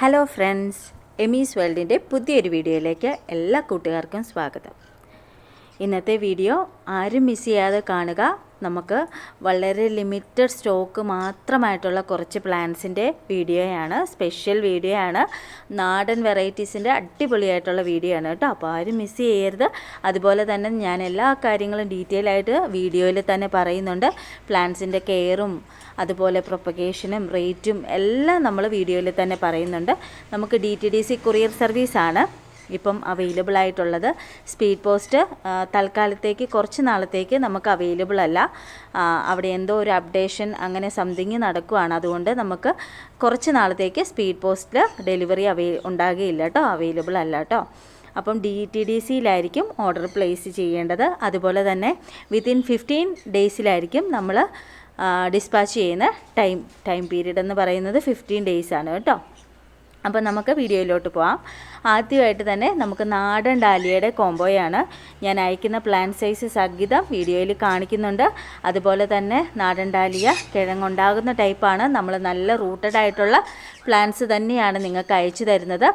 Hello friends എമീസ് വേൾഡിന്റെ പുതിയൊരു വീഡിയോയിലേക്ക് എല്ലാ കൂട്ടുകാർക്കും സ്വാഗതം. ഇന്നത്തെ വീഡിയോ ആരും മിസ് ചെയ്യാതെ കാണുക. നമുക്ക് വളരെ ലിമിറ്റഡ് സ്റ്റോക്ക് മാത്രമായിട്ടുള്ള കുറച്ച് പ്ലാന്റ്സിന്റെ വീഡിയോയാണ് സ്പെഷ്യൽ വീഡിയോ ആണ് നാടൻ വെറൈറ്റീസിന്റെ അടിപൊളിയായിട്ടുള്ള വീഡിയോ ആണ് കേട്ടോ. അപ്പോൾ ആരും മിസ് ചെയ്യരുത്. അതുപോലെ തന്നെ ഞാൻ എല്ലാ കാര്യങ്ങളും ഡീറ്റെയിൽ ആയിട്ട് വീഡിയോയിൽ തന്നെ പറയുന്നുണ്ട്. പ്ലാന്റ്സിന്റെ കെയറും അതുപോലെ പ്രൊപ്പഗേഷനും റേറ്റും എല്ലാം നമ്മൾ വീഡിയോയിൽ തന്നെ പറയുന്നുണ്ട്. നമുക്ക് D T D C courier സർവീസാണ് ഇപ്പം അവൈലബിൾ ആയിട്ടുള്ളത്. സ്പീഡ് പോസ്റ്റ് തൽക്കാലത്തേക്ക് കുറച്ച് നാളത്തേക്ക് നമുക്ക് അവൈലബിൾ അല്ല. അവിടെ എന്തോ ഒരു അപ്ഡേഷൻ അങ്ങനെ സംതിങ് നടക്കുകയാണ് അതുകൊണ്ട് നമുക്ക് കുറച്ച് നാളത്തേക്ക് സ്പീഡ് പോസ്റ്റിൽ ഡെലിവറി അവൈ ഉണ്ടാകുകയില്ല കേട്ടോ. അവൈലബിൾ അല്ല കേട്ടോ. അപ്പം ഡി ടി ഡി സിയിലായിരിക്കും ഓർഡർ പ്ലേസ് ചെയ്യേണ്ടത്. അതുപോലെ തന്നെ വിത്തിൻ ഫിഫ്റ്റീൻ ഡേയ്സിലായിരിക്കും നമ്മൾ ഡിസ്പാച്ച് ചെയ്യുന്ന ടൈം ടൈം പീരീഡ് എന്ന് പറയുന്നത് ഫിഫ്റ്റീൻ ഡേയ്സ് ആണ് കേട്ടോ. അപ്പോൾ നമുക്ക് വീഡിയോയിലോട്ട് പോവാം. ആദ്യമായിട്ട് തന്നെ നമുക്ക് നാടൻ ഡാലിയയുടെ കോംബോയാണ് ഞാൻ അയക്കുന്ന പ്ലാൻ സൈസ് സഗിതം വീഡിയോയിൽ കാണിക്കുന്നുണ്ട്. അതുപോലെ തന്നെ നാടൻ ഡാലിയ കിഴങ്ങുണ്ടാകുന്ന ടൈപ്പാണ്. നമ്മൾ നല്ല റൂട്ടഡ് ആയിട്ടുള്ള പ്ലാന്റ്സ് തന്നെയാണ് നിങ്ങൾക്ക് അയച്ചു തരുന്നത്.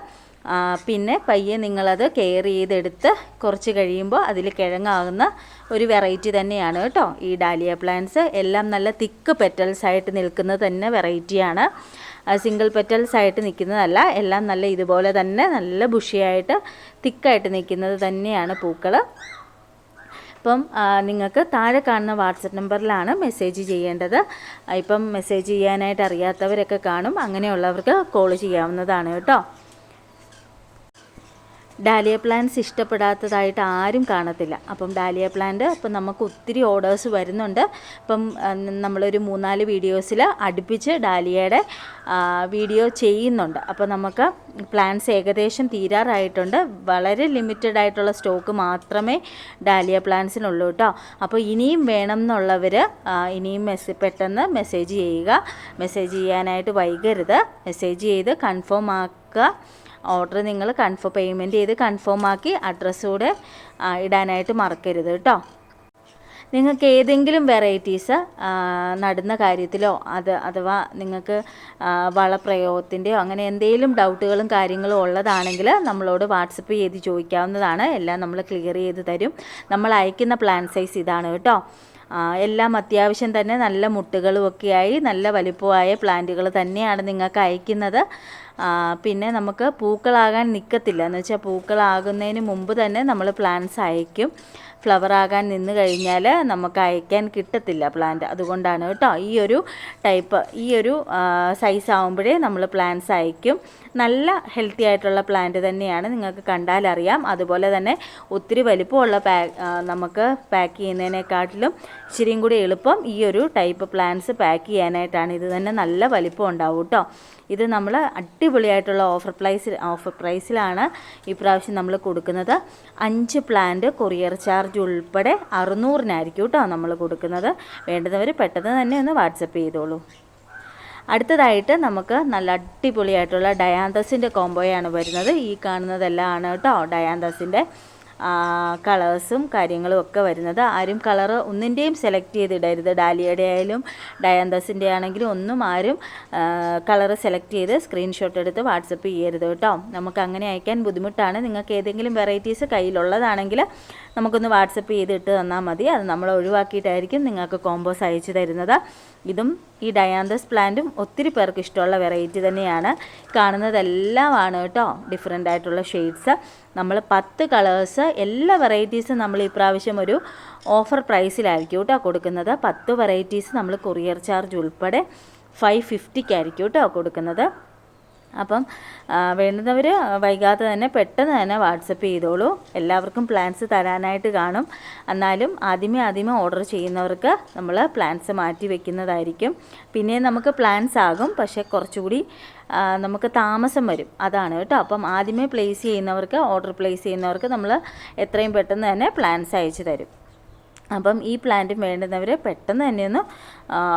പിന്നെ പയ്യെ നിങ്ങളത് കെയർ ചെയ്തെടുത്ത് കുറച്ച് കഴിയുമ്പോൾ അതിൽ കിഴങ്ങാകുന്ന ഒരു വെറൈറ്റി തന്നെയാണ് കേട്ടോ. ഈ ഡാലിയ പ്ലാന്റ്സ് എല്ലാം നല്ല തിക്ക് പെറ്റൽസ് ആയിട്ട് നിൽക്കുന്നത് തന്നെ വെറൈറ്റിയാണ്. സിംഗിൾ പെറ്റൽസ് ആയിട്ട് നിൽക്കുന്നതല്ല. എല്ലാം നല്ല ഇതുപോലെ തന്നെ നല്ല ബുഷിയായിട്ട് തിക്കായിട്ട് നിൽക്കുന്നത് തന്നെയാണ് പൂക്കൾ ഇപ്പം നിങ്ങൾക്ക് താഴെ കാണുന്ന വാട്സപ്പ് നമ്പറിലാണ് മെസ്സേജ് ചെയ്യേണ്ടത്. ഇപ്പം മെസ്സേജ് ചെയ്യാനായിട്ട് അറിയാത്തവരൊക്കെ കാണും. അങ്ങനെയുള്ളവർക്ക് കോൾ ചെയ്യാവുന്നതാണ് കേട്ടോ. ഡാലിയ പ്ലാന്റ്സ് ഇഷ്ടപ്പെടാത്തതായിട്ട് ആരും കാണത്തില്ല. അപ്പം ഡാലിയ പ്ലാന്റ് അപ്പം നമുക്ക് ഒത്തിരി ഓർഡേഴ്സ് വരുന്നുണ്ട്. അപ്പം നമ്മളൊരു മൂന്നാൽ വീഡിയോസിൽ അടുപ്പിച്ച് ഡാലിയയുടെ വീഡിയോ ചെയ്യുന്നുണ്ട്. അപ്പം നമുക്ക് പ്ലാന്റ്സ് ഏകദേശം തീരാറായിട്ടുണ്ട്. വളരെ ലിമിറ്റഡ് ആയിട്ടുള്ള സ്റ്റോക്ക് മാത്രമേ ഡാലിയ പ്ലാന്റ്സിനുള്ളൂ കേട്ടോ അപ്പോൾ ഇനിയും വേണം എന്നുള്ളവർ ഇനിയും മെസ്സേജ് പെട്ടെന്ന് മെസ്സേജ് ചെയ്യുക. മെസ്സേജ് ചെയ്യാനായിട്ട് വൈകരുത്. മെസ്സേജ് ചെയ്ത് കൺഫേം ആക്കുക. ഓർഡർ നിങ്ങൾ കൺഫേം പേയ്മെന്റ് ചെയ്ത് കൺഫേം ആക്കി അഡ്രസ്സ് കൂടെ ഇടാനായിട്ട് മറക്കരുത് കേട്ടോ. നിങ്ങൾക്ക് ഏതെങ്കിലും വെറൈറ്റീസ് നടുന്ന കാര്യത്തിലോ അത് അഥവാ നിങ്ങൾക്ക് വളപ്രയോഗത്തിന്റെയോ അങ്ങനെ എന്തെങ്കിലും ഡൗട്ടുകളും കാര്യങ്ങളും ഉള്ളതാണെങ്കിൽ നമ്മളോട് വാട്സപ്പ് ചെയ്ത് ചോദിക്കാവുന്നതാണ്. എല്ലാം നമ്മൾ ക്ലിയർ ചെയ്ത് തരും. നമ്മൾ അയക്കുന്ന പ്ലാൻ സൈസ് ഇതാണ് കേട്ടോ. എല്ലാം അത്യാവശ്യം തന്നെ നല്ല മുട്ടുകളും ഒക്കെയായി നല്ല വലിപ്പമായ പ്ലാന്റുകൾ തന്നെയാണ് നിങ്ങൾക്ക് അയക്കുന്നത്. പിന്നെ നമുക്ക് പൂക്കളാകാൻ നിൽക്കത്തില്ല എന്ന് വെച്ചാൽ പൂക്കളാകുന്നതിന് മുമ്പ് തന്നെ നമ്മൾ പ്ലാന്റ്സ് അയക്കും ഫ്ലവർ ആകാൻ നിന്ന് കഴിഞ്ഞാൽ നമുക്ക് അയക്കാൻ കിട്ടത്തില്ല പ്ലാന്റ് അതുകൊണ്ടാണ് കേട്ടോ ഈ ഒരു ടൈപ്പ് ഈ ഒരു സൈസ് ആകുമ്പോഴേ നമ്മൾ പ്ലാന്റ്സ് അയക്കും. നല്ല ഹെൽത്തി ആയിട്ടുള്ള പ്ലാന്റ് തന്നെയാണ് നിങ്ങൾക്ക് കണ്ടാലറിയാം അതുപോലെ തന്നെ ഒത്തിരി വലിപ്പമുള്ള പാക്ക് നമുക്ക് പാക്ക് ചെയ്യുന്നതിനെക്കാട്ടിലും ഇച്ചിരിയും കൂടി എളുപ്പം ഈ ഒരു ടൈപ്പ് പ്ലാന്റ്സ് പാക്ക് ചെയ്യാനായിട്ടാണ്. ഇത് തന്നെ നല്ല വലിപ്പം ഉണ്ടാവും കേട്ടോ. ഇത് നമ്മൾ അടിപൊളിയായിട്ടുള്ള ഓഫർ പ്രൈസിൽ ഓഫർ പ്രൈസിലാണ് ഈ പ്രാവശ്യം നമ്മൾ കൊടുക്കുന്നത്. അഞ്ച് പ്ലാന്റ് കൊറിയർ ചാർജ് ഉൾപ്പെടെ അറുന്നൂറിനായിരിക്കും കേട്ടോ നമ്മൾ കൊടുക്കുന്നത്. വേണ്ടുന്നവർ പെട്ടെന്ന് തന്നെ ഒന്ന് വാട്സപ്പ് ചെയ്തോളൂ. അടുത്തതായിട്ട് നമുക്ക് നല്ല അടിപൊളിയായിട്ടുള്ള ഡയാന്തസിന്റെ കോംബോയാണ് വരുന്നത്. ഈ കാണുന്നതെല്ലാം ആണ് കേട്ടോ ഡയാന്തസിന്റെ കളേഴ്സും കാര്യങ്ങളും ഒക്കെ വരുന്നത്. ആരും കളർ ഒന്നിന്റെയും സെലക്ട് ചെയ്തിടരുത്. ഡാലിയയുടെ ആയാലും ഡയാന്തസിന്റെ ആണെങ്കിലും ഒന്നും ആരും കളർ സെലക്ട് ചെയ്ത് സ്ക്രീൻഷോട്ട് എടുത്ത് വാട്സപ്പ് ചെയ്യരുത് കേട്ടോ. നമുക്ക് അങ്ങനെ അയക്കാൻ ബുദ്ധിമുട്ടാണ്. നിങ്ങൾക്ക് ഏതെങ്കിലും വെറൈറ്റീസ് കയ്യിലുള്ളതാണെങ്കിൽ നമുക്കൊന്ന് വാട്സപ്പ് ചെയ്തിട്ട് തന്നാൽ മതി. അത് നമ്മൾ ഒഴിവാക്കിയിട്ടായിരിക്കും നിങ്ങൾക്ക് കോംബോസ് അയച്ചു തരുന്നത്. ഇതും ഈ ഡയാന്തസ് പ്ലാന്റും ഒത്തിരി പേർക്ക് ഇഷ്ടമുള്ള വെറൈറ്റി തന്നെയാണ്. കാണുന്നതെല്ലാമാണ് കേട്ടോ. ഡിഫറെന്റ് ആയിട്ടുള്ള ഷെയ്ഡ്സ്. നമ്മൾ പത്ത് കളേഴ്സ് എല്ലാ വെറൈറ്റീസും നമ്മൾ ഇപ്രാവശ്യം പ്രാവശ്യം ഒരു ഓഫർ പ്രൈസിലായിരിക്കും കേട്ടോ കൊടുക്കുന്നത്. പത്ത് വെറൈറ്റീസ് നമ്മൾ കൊറിയർ ചാർജ് ഉൾപ്പെടെ ഫൈവ് ഫിഫ്റ്റിക്കായിരിക്കും കേട്ടോ കൊടുക്കുന്നത്. അപ്പം വേണ്ടുന്നവർ വൈകാതെ തന്നെ പെട്ടെന്ന് തന്നെ വാട്സപ്പ് ചെയ്തോളൂ. എല്ലാവർക്കും പ്ലാൻസ് തരാനായിട്ട് കാണും. എന്നാലും ആദ്യമേ ആദ്യമേ ഓർഡർ ചെയ്യുന്നവർക്ക് നമ്മൾ പ്ലാൻസ് മാറ്റി വെക്കുന്നതായിരിക്കും. പിന്നെ നമുക്ക് പ്ലാൻസ് ആകും. പക്ഷേ കുറച്ചുകൂടി നമുക്ക് താമസം വരും. അതാണ് കേട്ടോ. അപ്പം ആദ്യമേ പ്ലേസ് ചെയ്യുന്നവർക്ക് ഓർഡർ പ്ലേസ് ചെയ്യുന്നവർക്ക് നമ്മൾ എത്രയും പെട്ടെന്ന് തന്നെ പ്ലാൻസ് അയച്ചു തരും. അപ്പം ഈ പ്ലാന്റും വേണ്ടുന്നവർ പെട്ടെന്ന് തന്നെ ഒന്ന്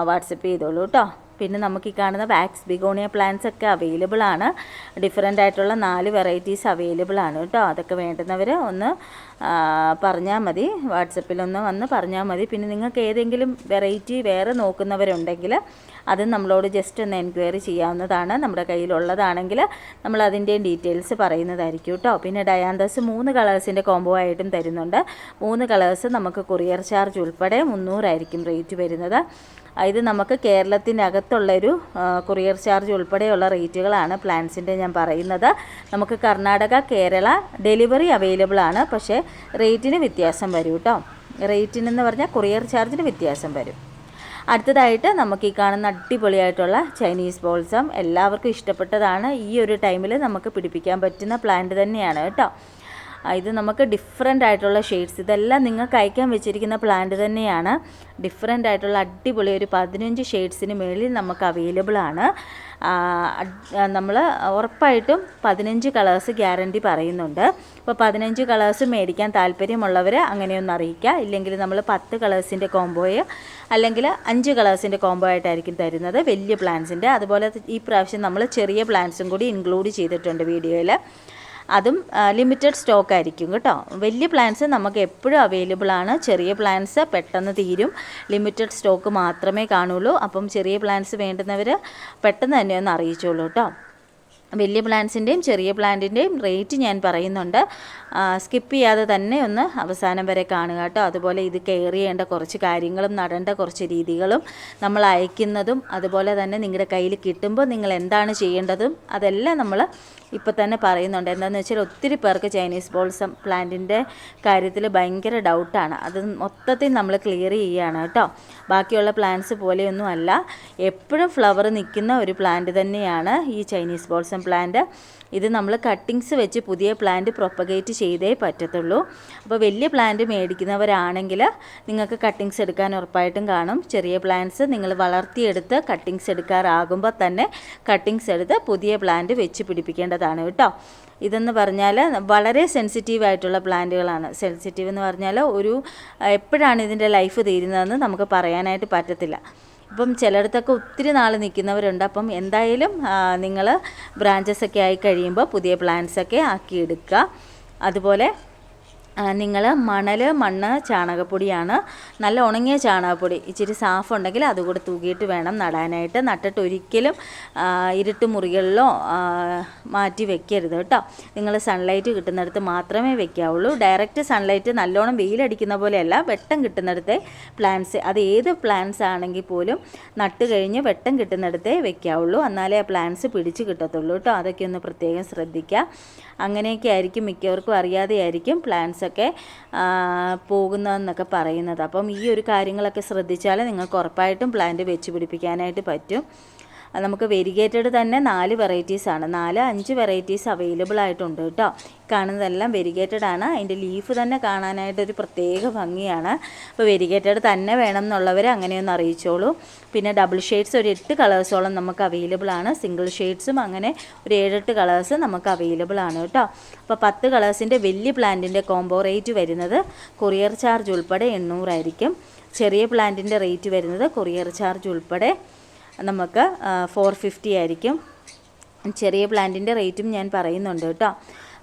വാട്സപ്പ് ചെയ്തോളൂ കേട്ടോ. പിന്നെ നമുക്ക് ഈ കാണുന്ന വാക്സ് ബിഗോണിയ പ്ലാന്റ്സ് ഒക്കെ അവൈലബിൾ ആണ്. ഡിഫറെന്റ് ആയിട്ടുള്ള നാല് വെറൈറ്റീസ് അവൈലബിൾ ആണ് കേട്ടോ. അതൊക്കെ വേണ്ടുന്നവർ ഒന്ന് പറഞ്ഞാൽ മതി. വാട്സപ്പിലൊന്ന് വന്ന് പറഞ്ഞാൽ മതി. പിന്നെ നിങ്ങൾക്ക് ഏതെങ്കിലും വെറൈറ്റി വേറെ നോക്കുന്നവരുണ്ടെങ്കിൽ അത് നമ്മളോട് ജസ്റ്റ് ഒന്ന് എൻക്വയറി ചെയ്യാവുന്നതാണ്. നമ്മുടെ കയ്യിലുള്ളതാണെങ്കിൽ നമ്മൾ അതിന്റെയും ഡീറ്റെയിൽസ് പറയുന്നതായിരിക്കും കേട്ടോ. പിന്നെ ഡയാന്തസ് മൂന്ന് കളേഴ്സിന്റെ കോംബോ ആയിട്ടും തരുന്നുണ്ട്. മൂന്ന് കളേഴ്സ് നമുക്ക് കൊറിയർ ചാർജ് ഉൾപ്പെടെ മുന്നൂറായിരിക്കും റേറ്റ് വരുന്നത്. ഇത് നമുക്ക് കേരളത്തിനകത്തുള്ളൊരു കൊറിയർ ചാർജ് ഉൾപ്പെടെയുള്ള റേറ്റുകളാണ് പ്ലാൻസിന്റെ ഞാൻ പറയുന്നത്. നമുക്ക് കർണാടക കേരള ഡെലിവറി അവൈലബിൾ ആണ്. പക്ഷേ റേറ്റിന് വ്യത്യാസം വരും കേട്ടോ റേറ്റിനെന്ന് പറഞ്ഞാൽ കൊറിയർ ചാർജിന് വ്യത്യാസം വരും. അടുത്തതായിട്ട് നമുക്ക് ഈ കാണുന്ന അടിപൊളിയായിട്ടുള്ള ചൈനീസ് ബോൾസം എല്ലാവർക്കും ഇഷ്ടപ്പെട്ടതാണ്. ഈ ഒരു ടൈമിൽ നമുക്ക് പിടിപ്പിക്കാൻ പറ്റുന്ന പ്ലാന്റ് തന്നെയാണ് കേട്ടോ ഇത് നമുക്ക് ഡിഫറെന്റ് ആയിട്ടുള്ള ഷെയ്ഡ്സ് ഇതെല്ലാം നിങ്ങൾക്ക് അയക്കാൻ വെച്ചിരിക്കുന്ന പ്ലാന്റ് തന്നെയാണ്. ഡിഫറെന്റ് ആയിട്ടുള്ള അടിപൊളി ഒരു പതിനഞ്ച് ഷെയ്ഡ്സിന് മേളിൽ നമുക്ക് അവൈലബിൾ ആണ്. നമ്മൾ ഉറപ്പായിട്ടും പതിനഞ്ച് കളേഴ്സ് ഗ്യാരണ്ടി പറയുന്നുണ്ട്. അപ്പോൾ പതിനഞ്ച് കളേഴ്സ് മേടിക്കാൻ താല്പര്യമുള്ളവർ അങ്ങനെയൊന്ന് അറിയിക്കുക. ഇല്ലെങ്കിൽ നമ്മൾ പത്ത് കളേഴ്സിന്റെ കോംബോയെ അല്ലെങ്കിൽ അഞ്ച് കളേഴ്സിന്റെ കോംബോ ആയിട്ടായിരിക്കും തരുന്നത്. വലിയ പ്ലാന്റ്സിന്റെ അതുപോലെ ഈ പ്രാവശ്യം നമ്മൾ ചെറിയ പ്ലാന്റ്സും കൂടി ഇൻക്ലൂഡ് ചെയ്തിട്ടുണ്ട് വീഡിയോയിൽ അതും ലിമിറ്റഡ് സ്റ്റോക്ക് ആയിരിക്കും കേട്ടോ. വലിയ പ്ലാൻസ് നമുക്ക് എപ്പോഴും അവൈലബിൾ ആണ്. ചെറിയ പ്ലാൻസ് പെട്ടെന്ന് തീരും. ലിമിറ്റഡ് സ്റ്റോക്ക് മാത്രമേ കാണുള്ളൂ. അപ്പം ചെറിയ പ്ലാൻസ് വേണ്ടുന്നവർ പെട്ടെന്ന് തന്നെ ഒന്ന് അറിയിച്ചോളൂ കേട്ടോ. വലിയ പ്ലാന്റ്സിന്റെയും ചെറിയ പ്ലാന്റിന്റെയും റേറ്റ് ഞാൻ പറയുന്നുണ്ട്. സ്കിപ്പ് ചെയ്യാതെ തന്നെ ഒന്ന് അവസാനം വരെ കാണുക കേട്ടോ. അതുപോലെ ഇത് കെയർ ചെയ്യേണ്ട കുറച്ച് കാര്യങ്ങളും നടേണ്ട കുറച്ച് രീതികളും നമ്മൾ അയക്കുന്നതും അതുപോലെ തന്നെ നിങ്ങളുടെ കയ്യിൽ കിട്ടുമ്പോൾ നിങ്ങൾ എന്താണ് ചെയ്യേണ്ടതും അതെല്ലാം നമ്മൾ ഇപ്പോൾ തന്നെ പറയുന്നുണ്ട്. എന്താണെന്ന് വെച്ചാൽ ഒത്തിരി പേർക്ക് ചൈനീസ് ബോൾസം പ്ലാന്റിന്റെ കാര്യത്തിൽ ഭയങ്കര ഡൗട്ടാണ്. അത് മൊത്തത്തിൽ നമ്മൾ ക്ലിയർ ചെയ്യുകയാണ് കേട്ടോ. ബാക്കിയുള്ള പ്ലാന്റ്സ് പോലെയൊന്നും അല്ല. എപ്പോഴും ഫ്ലവർ നിൽക്കുന്ന ഒരു പ്ലാന്റ് തന്നെയാണ് ഈ ചൈനീസ് ബോൾസം പ്ലാന്റ് ഇത് നമ്മൾ കട്ടിങ്സ് വെച്ച് പുതിയ പ്ലാന്റ് പ്രൊപ്പഗേറ്റ് ചെയ്തേ പറ്റത്തുള്ളൂ. അപ്പോൾ വലിയ പ്ലാന്റ് മേടിക്കുന്നവരാണെങ്കിൽ നിങ്ങൾക്ക് കട്ടിങ്സ് എടുക്കാൻ ഉറപ്പായിട്ടും കാണും. ചെറിയ പ്ലാന്റ്സ് നിങ്ങൾ വളർത്തിയെടുത്ത് കട്ടിങ്സ് എടുക്കാറാകുമ്പോൾ തന്നെ കട്ടിങ്സ് എടുത്ത് പുതിയ പ്ലാന്റ് വെച്ച് പിടിപ്പിക്കേണ്ടതാണ് കേട്ടോ. ഇതെന്ന് പറഞ്ഞാൽ വളരെ സെൻസിറ്റീവ് ആയിട്ടുള്ള പ്ലാന്റുകളാണ് സെൻസിറ്റീവ് എന്ന് പറഞ്ഞാൽ ഒരു എപ്പോഴാണ് ഇതിന്റെ ലൈഫ് തീരുന്നതെന്ന് നമുക്ക് പറയാനായിട്ട് പറ്റത്തില്ല. ഇപ്പം ചിലയിടത്തൊക്കെ ഒത്തിരി നാൾ നിൽക്കുന്നവരുണ്ട്. അപ്പം എന്തായാലും നിങ്ങൾ ബ്രാഞ്ചസ് ഒക്കെ ആയി കഴിയുമ്പോൾ പുതിയ പ്ലാന്റ്സ് ഒക്കെ ആക്കി എടുക്കുക അതുപോലെ നിങ്ങൾ മണൽ മണ്ണ് ചാണകപ്പൊടിയാണ്. നല്ല ഉണങ്ങിയ ചാണകപ്പൊടി. ഇച്ചിരി സാഫ് ഉണ്ടെങ്കിൽ അതുകൂടെ തൂകിയിട്ട് വേണം നടാനായിട്ട്. നട്ടിട്ട് ഒരിക്കലും ഇരുട്ട് മുറികളിലോ മാറ്റി വെക്കരുത് കേട്ടോ. നിങ്ങൾ സൺലൈറ്റ് കിട്ടുന്നിടത്ത് മാത്രമേ വെക്കാവുള്ളൂ. ഡയറക്റ്റ് സൺലൈറ്റ് നല്ലോണം വെയിലടിക്കുന്ന പോലെയല്ല വെട്ടം കിട്ടുന്നിടത്തെ പ്ലാന്റ്സ് അത് ഏത് പ്ലാന്റ്സ് ആണെങ്കിൽ പോലും നട്ട് കഴിഞ്ഞ് വെട്ടം കിട്ടുന്നിടത്തെ വെക്കാവുള്ളൂ. എന്നാലേ ആ പ്ലാന്റ്സ് പിടിച്ച് കിട്ടത്തുള്ളൂ കേട്ടോ. അതൊക്കെ ഒന്ന് പ്രത്യേകം ശ്രദ്ധിക്കുക. അങ്ങനെയൊക്കെ ആയിരിക്കും മിക്കവർക്കും അറിയാതെ ആയിരിക്കും പ്ലാന്റ്സൊക്കെ പോകുന്നതെന്നൊക്കെ പറയുന്നത്. അപ്പം ഈ ഒരു കാര്യങ്ങളൊക്കെ ശ്രദ്ധിച്ചാൽ നിങ്ങൾക്ക് ഉറപ്പായിട്ടും പ്ലാന്റ് വെച്ച് പിടിപ്പിക്കാനായിട്ട് പറ്റും. നമുക്ക് വെരിഗേറ്റഡ് തന്നെ നാല് വെറൈറ്റീസ് ആണ്. നാല് അഞ്ച് വെറൈറ്റീസ് അവൈലബിൾ ആയിട്ടുണ്ട് കേട്ടോ. കാണുന്നതെല്ലാം വെരിഗേറ്റഡ് ആണ്. അതിന്റെ ലീഫ് തന്നെ കാണാനായിട്ട് ഒരു പ്രത്യേക ഭംഗിയാണ്. അപ്പോൾ വെരിഗേറ്റഡ് തന്നെ വേണം എന്നുള്ളവർ അങ്ങനെയൊന്ന് അറിയിച്ചോളൂ. പിന്നെ ഡബിൾ ഷെയ്ഡ്സ് ഒരു എട്ട് കളേഴ്സോളം നമുക്ക് അവൈലബിൾ ആണ്. സിംഗിൾ ഷെയ്ഡ്സും അങ്ങനെ ഒരു ഏഴെട്ട് കളേഴ്സ് നമുക്ക് അവൈലബിൾ ആണ് കേട്ടോ. അപ്പോൾ പത്ത് കളേഴ്സിന്റെ വലിയ പ്ലാന്റിന്റെ കോംബോ റേറ്റ് വരുന്നത് കൊറിയർ ചാർജ് ഉൾപ്പെടെ എണ്ണൂറായിരിക്കും. ചെറിയ പ്ലാന്റിന്റെ റേറ്റ് വരുന്നത് കൊറിയർ ചാർജ് ഉൾപ്പെടെ നമുക്ക് ഫോർ ഫിഫ്റ്റി ആയിരിക്കും. ചെറിയ പ്ലാന്റിന്റെ റേറ്റും ഞാൻ പറയുന്നുണ്ട് കേട്ടോ.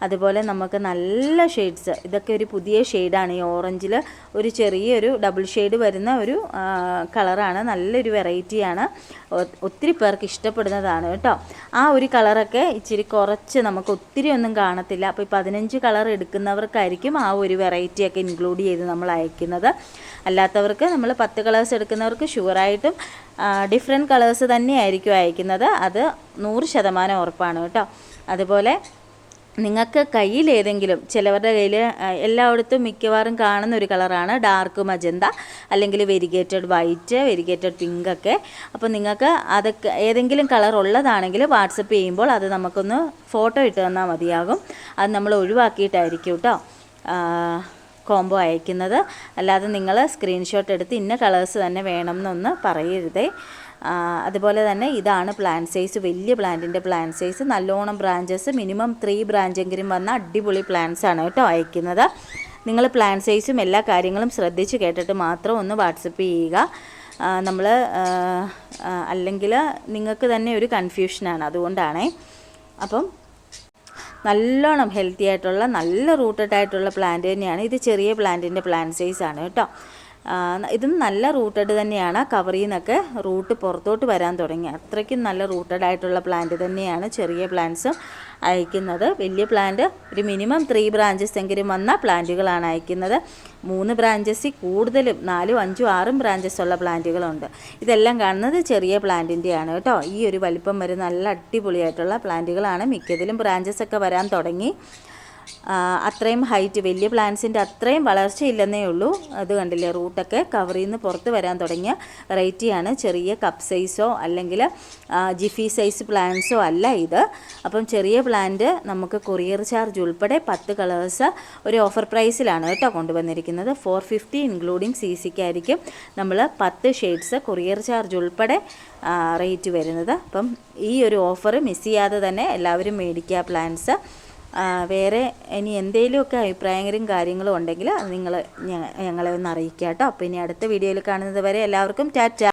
അതുപോലെ നമുക്ക് നല്ല ഷെയ്ഡ്സ് ഇതൊക്കെ ഒരു പുതിയ ഷെയ്ഡാണ് ഈ ഓറഞ്ചിൽ ഒരു ചെറിയൊരു ഡബിൾ ഷെയ്ഡ് വരുന്ന ഒരു കളറാണ് നല്ലൊരു വെറൈറ്റിയാണ് ഒത്തിരി പേർക്ക് ഇഷ്ടപ്പെടുന്നതാണ് കേട്ടോ. ആ ഒരു കളറൊക്കെ ഇച്ചിരി കുറച്ച് നമുക്ക് ഒത്തിരി ഒന്നും കാണത്തില്ല. അപ്പോൾ ഈ പതിനഞ്ച് കളർ എടുക്കുന്നവർക്കായിരിക്കും ആ ഒരു വെറൈറ്റിയൊക്കെ ഇൻക്ലൂഡ് ചെയ്ത് നമ്മൾ അയക്കുന്നത്. അല്ലാത്തവർക്ക് നമ്മൾ പത്ത് കളേഴ്സ് എടുക്കുന്നവർക്ക് ഷുവറായിട്ടും ഡിഫറെന്റ് കളേഴ്സ് തന്നെയായിരിക്കും അയക്കുന്നത്. അത് നൂറ് ശതമാനം ഉറപ്പാണ് കേട്ടോ. അതുപോലെ നിങ്ങൾക്ക് കയ്യിൽ ഏതെങ്കിലും ചിലവരുടെ കയ്യിൽ എല്ലായിടത്തും മിക്കവാറും കാണുന്ന ഒരു കളറാണ് ഡാർക്ക് മജന്ത അല്ലെങ്കിൽ വെരിഗേറ്റഡ് വൈറ്റ് വെരിഗേറ്റഡ് പിങ്ക് ഒക്കെ. അപ്പോൾ നിങ്ങൾക്ക് അതൊക്കെ ഏതെങ്കിലും കളർ ഉള്ളതാണെങ്കിൽ വാട്സപ്പ് ചെയ്യുമ്പോൾ അത് നമുക്കൊന്ന് ഫോട്ടോ ഇട്ട് തന്നാൽ മതിയാകും. അത് നമ്മൾ ഒഴിവാക്കിയിട്ടായിരിക്കും കേട്ടോ കോംബോ അയക്കുന്നത്. അല്ലാതെ നിങ്ങൾ സ്ക്രീൻഷോട്ട് എടുത്ത് ഇന്ന കളേഴ്സ് തന്നെ വേണം എന്നൊന്ന് പറയരുതേ. അതുപോലെ തന്നെ ഇതാണ് പ്ലാൻ സൈസ് വലിയ പ്ലാന്റിന്റെ പ്ലാൻ സൈസ് നല്ലോണം ബ്രാഞ്ചസ് മിനിമം ത്രീ ബ്രാഞ്ചെങ്കിലും വന്ന അടിപൊളി പ്ലാന്റ്സ് ആണ് കേട്ടോ അയക്കുന്നത്. നിങ്ങൾ പ്ലാൻ സൈസും എല്ലാ കാര്യങ്ങളും ശ്രദ്ധിച്ച് കേട്ടിട്ട് മാത്രം ഒന്ന് വാട്സപ്പ് ചെയ്യുക. നമ്മൾ അല്ലെങ്കിൽ നിങ്ങൾക്ക് തന്നെ ഒരു കൺഫ്യൂഷനാണ് അതുകൊണ്ടാണേ. അപ്പം നല്ലോണം ഹെൽത്തി ആയിട്ടുള്ള നല്ല റൂട്ടഡ് ആയിട്ടുള്ള പ്ലാന്റ് തന്നെയാണ്. ഇത് ചെറിയ പ്ലാന്റിന്റെ പ്ലാന്റ് സൈസാണ് കേട്ടോ. ഇതും നല്ല റൂട്ടഡ് തന്നെയാണ്. കവറിൽ നിന്നൊക്കെ റൂട്ട് പുറത്തോട്ട് വരാൻ തുടങ്ങി. അത്രയ്ക്കും നല്ല റൂട്ടഡ് ആയിട്ടുള്ള പ്ലാന്റ് തന്നെയാണ് ചെറിയ പ്ലാന്റ്സും അയക്കുന്നത്. വലിയ പ്ലാന്റ് ഒരു മിനിമം ത്രീ ബ്രാഞ്ചസ് എങ്കിലും വന്ന പ്ലാന്റുകളാണ് അയക്കുന്നത്. മൂന്ന് ബ്രാഞ്ചസിൽ കൂടുതലും നാലും അഞ്ചും ആറും ബ്രാഞ്ചസ് ഉള്ള പ്ലാന്റുകളുണ്ട്. ഇതെല്ലാം കാണുന്നത് ചെറിയ പ്ലാന്റിന്റെയാണ് കേട്ടോ. ഈ ഒരു വലിപ്പം വരെ നല്ല അടിപൊളിയായിട്ടുള്ള പ്ലാന്റുകളാണ്. മിക്കതിലും ബ്രാഞ്ചസ് ഒക്കെ വരാൻ തുടങ്ങി. അത്രയും ഹൈറ്റ് വലിയ പ്ലാന്റ്സിന്റെ അത്രയും വളർച്ചയില്ലെന്നേ ഉള്ളൂ. അത് കണ്ടില്ലേ റൂട്ടൊക്കെ കവറിൽ നിന്ന് പുറത്ത് വരാൻ തുടങ്ങിയ വെറൈറ്റിയാണ് ചെറിയ കപ്പ് സൈസോ അല്ലെങ്കിൽ ജിഫി സൈസ് പ്ലാന്റ്സോ അല്ല ഇത്. അപ്പം ചെറിയ പ്ലാന്റ് നമുക്ക് കൊറിയർ ചാർജ് ഉൾപ്പെടെ പത്ത് കളേഴ്സ് ഒരു ഓഫർ പ്രൈസിലാണ് കേട്ടോ കൊണ്ടുവന്നിരിക്കുന്നത്. ഫോർ ഫിഫ്റ്റി ഇൻക്ലൂഡിങ് സി സിക്കായിരിക്കും നമ്മൾ പത്ത് ഷെയ്ഡ്സ് കൊറിയർ ചാർജ് ഉൾപ്പെടെ റേറ്റ് വരുന്നത്. അപ്പം ഈ ഒരു ഓഫർ മിസ് ചെയ്യാതെ തന്നെ എല്ലാവരും മേടിക്കുക പ്ലാന്റ്സ് വേറെ ഇനി എന്തെങ്കിലുമൊക്കെ അഭിപ്രായങ്ങളും കാര്യങ്ങളും ഉണ്ടെങ്കിൽ അത് നിങ്ങൾ ഞങ്ങളെ ഒന്ന് അറിയിക്കുക കേട്ടോ അപ്പോൾ ഇനി അടുത്ത വീഡിയോയിൽ കാണുന്നത് വരെ എല്ലാവർക്കും ടാറ്റ.